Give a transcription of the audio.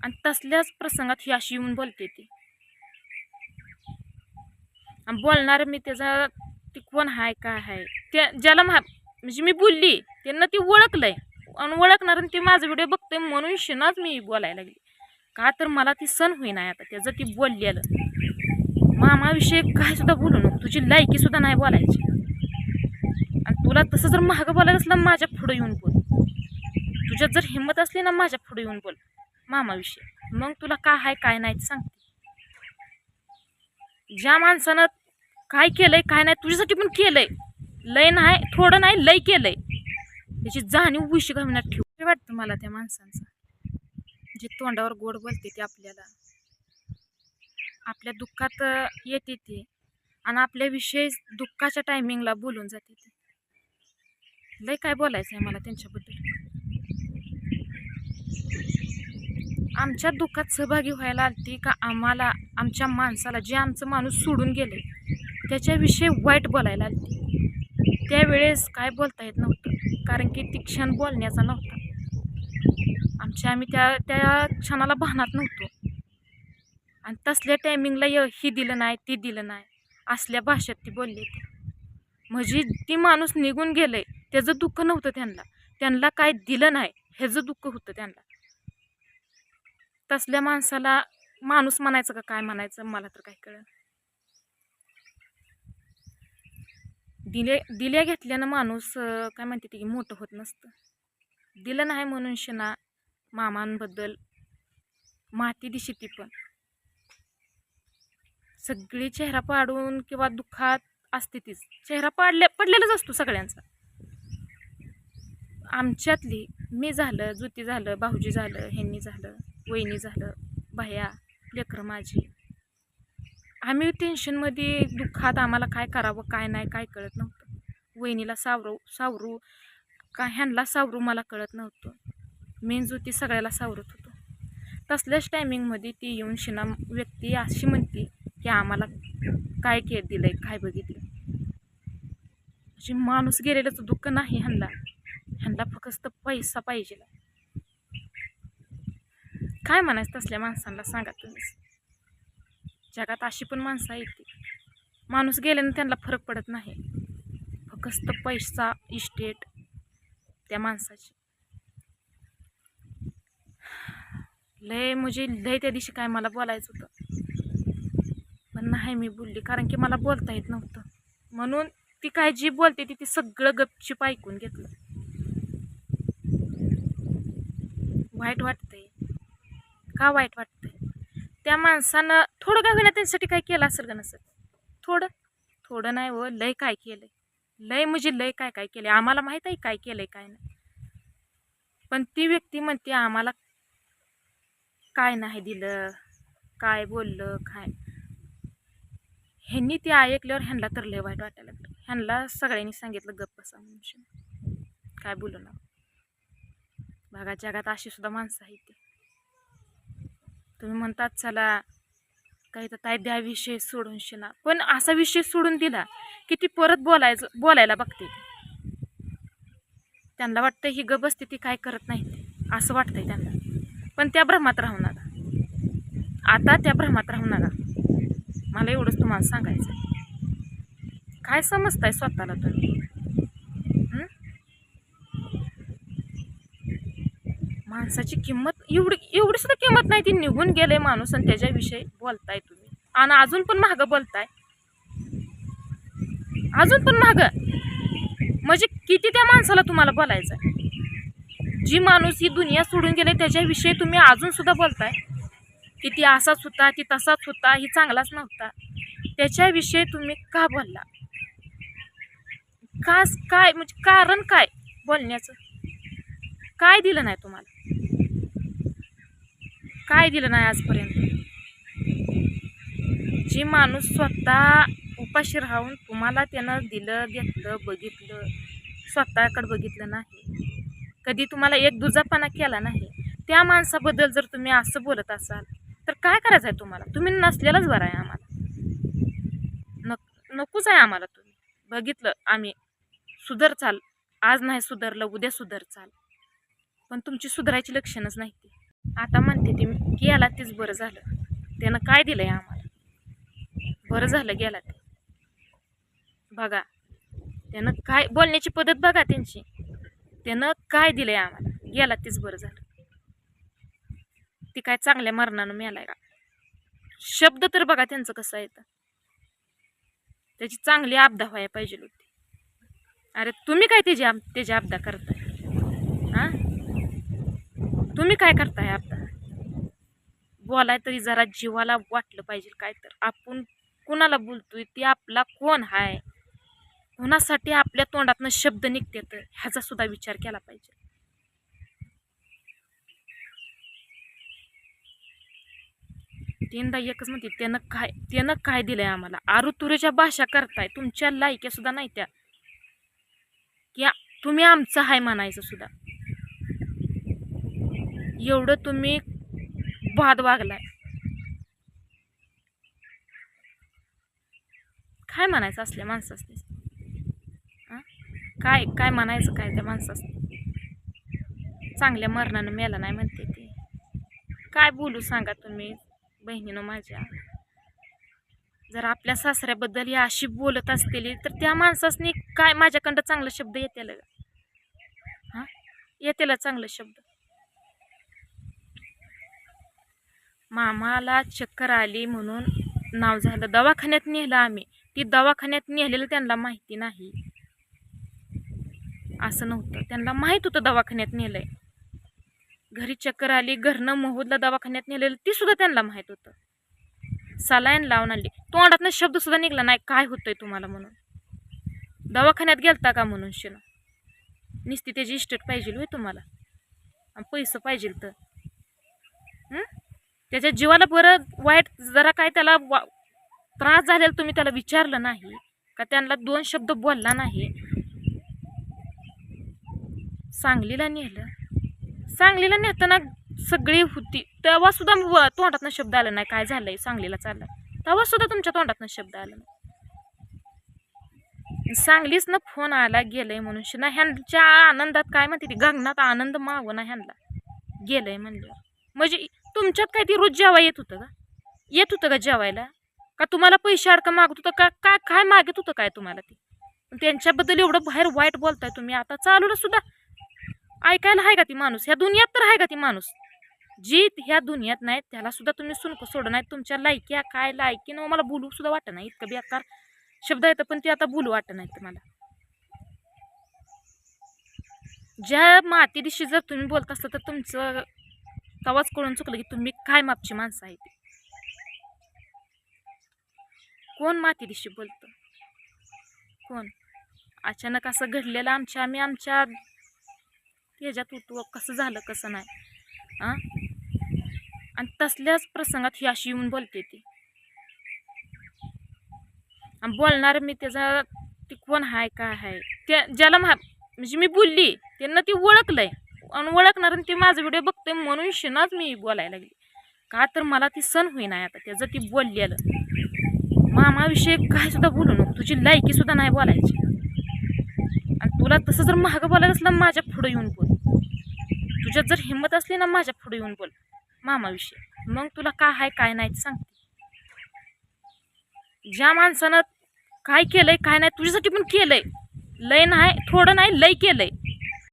आणि तसल्याच प्रसंगात ही अशी येऊन बोलते ती. आणि बोलणार मी त्याचा ती कोण आहे काय आहे त्या ज्याला महा म्हणजे मी बोलली त्यांना ती ओळखलंय. आणि ओळखणार आणि ते माझा व्हिडिओ बघतोय म्हणून शिनाच मी बोलायला लागली. का तर मला ती सण होईना आता त्याचं ती बोललेलं. मामाविषयी काय सुद्धा बोलू नको तुझी लायकी सुद्धा नाही बोलायची. आणि तुला तसं जर महाग बोलायला असलं माझ्या पुढं येऊन बोल. तुझ्यात जर हिंमत असली ना माझ्या पुढे येऊन बोल. मामाविषयी. मग तुला काय आहे काय नाही सांगते. ज्या माणसानं काय केलंय काय नाही तुझ्यासाठी पण केलंय. लय नाही थोडं नाही लय केलंय. त्याची जाणीव विषय घालण्यात ठेव. ते वाटतं मला त्या माणसांचा? जे तोंडावर गोड बोलते ते आपल्याला. आपल्या दुःखात येते ते. आणि आपल्याविषयी दुःखाच्या टायमिंगला बोलून जाते ते. लय काय बोलायचं आहे मला त्यांच्याबद्दल? आमच्या दुःखात सहभागी व्हायला आलती का आम्हाला आमच्या माणसाला जे आमचं माणूस सोडून गेले त्याच्याविषयी वाईट बोलायला आलती. त्यावेळेस काय बोलता येत नव्हतं कारण की ती क्षण बोलण्याचा नव्हता. आमच्या आम्ही त्या त्या क्षणाला भानात नव्हतो. आणि तसल्या टायमिंगला य ही दिलं नाही ती दिलं नाही असल्या भाषेत ती बोलली ती म्हणजे ती माणूस निघून गेलं आहे त्याचं दुःख नव्हतं त्यांना. त्यांना काय दिलं नाही ह्याचं दुःख होतं त्यांना. तसल्या माणसाला माणूस म्हणायचं का काय म्हणायचं? मला तर काही कळलं दिले दिल्या घेतल्यानं माणूस काय म्हणते ते की मोठं होत नसतं. दिलं नाही म्हणून शिना मामांबद्दल माती दिशी ती पण. सगळी चेहरा पाडून किंवा दुःखात असते तीच. चेहरा पाडले पडलेलाच असतो सगळ्यांचा. आमच्यातली मी झालं ज्योती झालं भाऊजी झालं ह्यांनी झालं. वहिनी झालं भया लेकरं माझी. आम्ही टेन्शनमध्ये दुःखात आम्हाला काय करावं काय नाही काय कळत नव्हतं. वहिनीला सावरू सावरू का ह्यांना सावरू मला कळत नव्हतं. मेन ती सगळ्याला सावरत होतो. तसल्याच टायमिंगमध्ये ती येऊन शिना व्यक्ती अशी म्हणते की आम्हाला काय के दिलंय काय बघितलं. अशी माणूस गेलेलंच दुःख नाही ह्यांना. ह्यांना फक्त पैसा पाहिजे काय म्हणायचं तसल्या माणसांना सांगा तुम्हीच. जगात अशी पण माणसं आहेत माणूस गेल्यानं त्यांना फरक पडत नाही. फक्त पैसा इस्टेट त्या माणसाची. लय म्हणजे लय त्या दिवशी काय मला बोलायचं होतं. पण नाही मी बोलली कारण की मला बोलता येत नव्हतं. म्हणून ती काय जी बोलते ती ती सगळं गपचिप ऐकून घेतलं. वाईट वाटतंय. का वाईट वाटतंय? त्या माणसानं थोडं का होईना त्यांच्यासाठी काय केलं असेल का नसेल? थोडं. थोडं नाही व लय काय केलं लय म्हणजे लय काय काय केलं आम्हाला माहीत आहे काय केलंय काय नाही. पण ती व्यक्ती म्हणते आम्हाला काय नाही दिलं काय बोललं काय ह्यांनी ते ऐकल्यावर ह्यांना तर लय वाईट वाटायला लागलं. ह्यांना सगळ्यांनी सांगितलं गप्प बसा म्हणून. काय बोलू ना बघा जगात अशी सुद्धा माणसं आहेत ती. तुम्ही म्हणतात चला काही तर ताई द्या विषय सोडून शिना. पण असा विषय सोडून दिला की ती परत बोलायचं बोलायला बघते. त्यांना वाटतं ही गबसते ती काय करत नाही असं वाटतंय त्यांना. पण त्या भ्रमात राहू नका आता त्या भ्रमात राहू नका मला एवढंच तुम्हाला सांगायचं काय समजताय स्वतःला तुम्ही? माणसाची किंमत एवढी एवढी सुद्धा किंमत नाही ती निघून गेले माणूस आणि त्याच्याविषयी बोलताय तुम्ही. आणि अजून पण महाग बोलताय. अजून पण महाग म्हणजे किती त्या माणसाला तुम्हाला बोलायचं आहे? जी माणूस ही दुनिया सोडून गेले त्याच्याविषयी तुम्ही अजून सुद्धा बोलताय? की ती असाच होता ती तसाच होता ही चांगलाच नव्हता. त्याच्याविषयी तुम्ही का बोलला? का काय म्हणजे कारण काय बोलण्याचं? काय दिलं नाही तुम्हाला? काय दिलं नाही आजपर्यंत? जी माणूस स्वतः उपाशी राहून तुम्हाला त्यानं दिलं घेतलं बघितलं स्वतःकडे बघितलं नाही. कधी तुम्हाला एक दुजापणा केला नाही. त्या माणसाबद्दल जर तुम्ही असं बोलत असाल तर काय करायचं आहे तुम्हाला? तुम्ही नसलेलंच बरं आहे आम्हाला. नक नकोच आहे आम्हाला तुम्ही. बघितलं आम्ही. सुधर चाल. आज नाही सुधारलं उद्या सुधर चाल. पण तुमची सुधारायची लक्षणच नाही ती. आता म्हणते ती गेला तीच बरं झालं. त्यानं काय दिलंय आम्हाला? बरं झालं गेला ते. बघा त्यानं काय बोलण्याची पद्धत बघा त्यांची. त्यानं काय दिलंय आम्हाला? गेला तीच बरं झालं. ती काय चांगल्या मरणानं मेलाय का? शब्द तर बघा त्यांचं कसं आहे तर त्याची चांगली आपदा व्हायला पाहिजे होती. अरे तुम्ही काय त्याची आप त्याची आपदा करताय? तुम्ही काय करताय आता? बोलाय तरी जरा जीवाला वाटलं पाहिजे काय तर. आपण कुणाला बोलतोय ते आपला कोण हाय? कोणासाठी आपल्या तोंडातनं शब्द निघते तर ह्याचा सुद्धा विचार केला पाहिजे. तीनदा एकच म्हणते त्यानं काय त्यानं काय दिलंय आम्हाला? आरुतुरीच्या भाषा करताय तुमच्या लायक्या सुद्धा नाही त्या की तुम्ही आमचं हाय म्हणायचं सुद्धा. एवढं तुम्ही भात वागलाय. काय म्हणायचं असल्या माणसासनी? काय काय म्हणायचं काय त्या माणसासनी? चांगल्या मरणानं मेला नाही म्हणते ते. काय बोलू सांगा तुम्ही बहिणीनं माझ्या? जर आपल्या सासऱ्याबद्दल या अशी बोलत असतील तर त्या माणसासनी काय माझ्याकडं चांगला शब्द येतील हां येतेला चांगला शब्द. मामाला चक्कर आली म्हणून नाव झालं. दवाखान्यात नेलं आम्ही. ती दवाखान्यात नेलेलं त्यांना माहिती नाही. असं नव्हतं. त्यांना माहीत होतं दवाखान्यात नेलंय. घरी चक्कर आली घरनं मोहूदला दवाखान्यात नेलेलं ती सुद्धा त्यांना माहीत होतं. सलाईन लावून आली तोंडातनं शब्द सुद्धा निघला नाही काय होतंय तुम्हाला? म्हणून. दवाखान्यात गेलता का? म्हणून शिन. निस्ती त्याची इस्टेट पाहिजे होय तुम्हाला. पैसं पैसे पाहिजे तर. त्याच्या जीवाला बरं वाईट जरा काय त्याला वा त्रास झालेला तुम्ही त्याला विचारलं नाही? का त्यांना दोन शब्द बोलला नाही? सांगलीला नेलं. सांगलीला नेताना सगळी होती. तेव्हा सुद्धा तोंडातनं शब्द आला नाही. काय झालंय? सांगलीला चाललं. तेव्हा सुद्धा तुमच्या तोंडातनं शब्द आला नाही. सांगलीच ना फोन आला गेलंय म्हणून. ना ह्यांच्या आनंदात काय म्हणते ती? गगनात आनंद माव ना ह्यांना. गेलंय म्हणलं. म्हणजे तुमच्यात काय ती रोज जेवा येत होतं का? येत होतं का जेवायला? का तुम्हाला पैसे अडका मागत होतं? का काय काय मागत होतं काय तुम्हाला ते? पण त्यांच्याबद्दल एवढं बाहेर वाईट बोलताय तुम्ही. आता चालूला सुद्धा ऐकायला आहे का ती माणूस? ह्या दुनियात तर आहे का ती माणूस? जी ह्या दुनियात नाही त्याला सुद्धा तुम्ही सुनक सोड नाही तुमच्या लायक्या काय लायकी ना मला बोलू सुद्धा वाटत नाही. इतकं बेकार शब्द येतं पण ते आता बोलू वाटत नाही तुम्हाला ज्या मातीदिशी जर तुम्ही बोलत असलं तर तुमचं तवाच कळून चुकलं की तुम्ही काय मापची माणसं आहे ती. कोण माती दिशी बोलतं? कोण? अचानक असं घडलेलं आमच्या आम्ही आमच्या ह्याच्यात होतो. कसं झालं कसं नाही? हां आणि तसल्याच प्रसंगात ही अशी येऊन बोलते ती. आणि बोलणार मी त्याचा ती कोण आहे काय आहे त्या ज्याला मा म्हणजे मी बोलली त्यांना ती ओळखलंय. आणि ओळखणार आणि ती माझा व्हिडिओ बघतोय म्हणून शिनाच मी बोलायला लागली. का तर मला ती सण होईना आता त्याचं ती बोललेलं. मामाविषयी काय सुद्धा बोलू नको तुझी लायकी सुद्धा नाही बोलायची. आणि तुला तसं जर महाग बोलायचं असलं माझ्या पुढं येऊन बोल. तुझ्यात जर हिंमत असली ना माझ्या पुढे येऊन बोल मामाविषयी. मग तुला काय आहे काय नाही ते सांगते. ज्या माणसानं काय केलंय काय नाही तुझ्यासाठी पण केलंय. लय नाही थोडं नाही लय केलंय.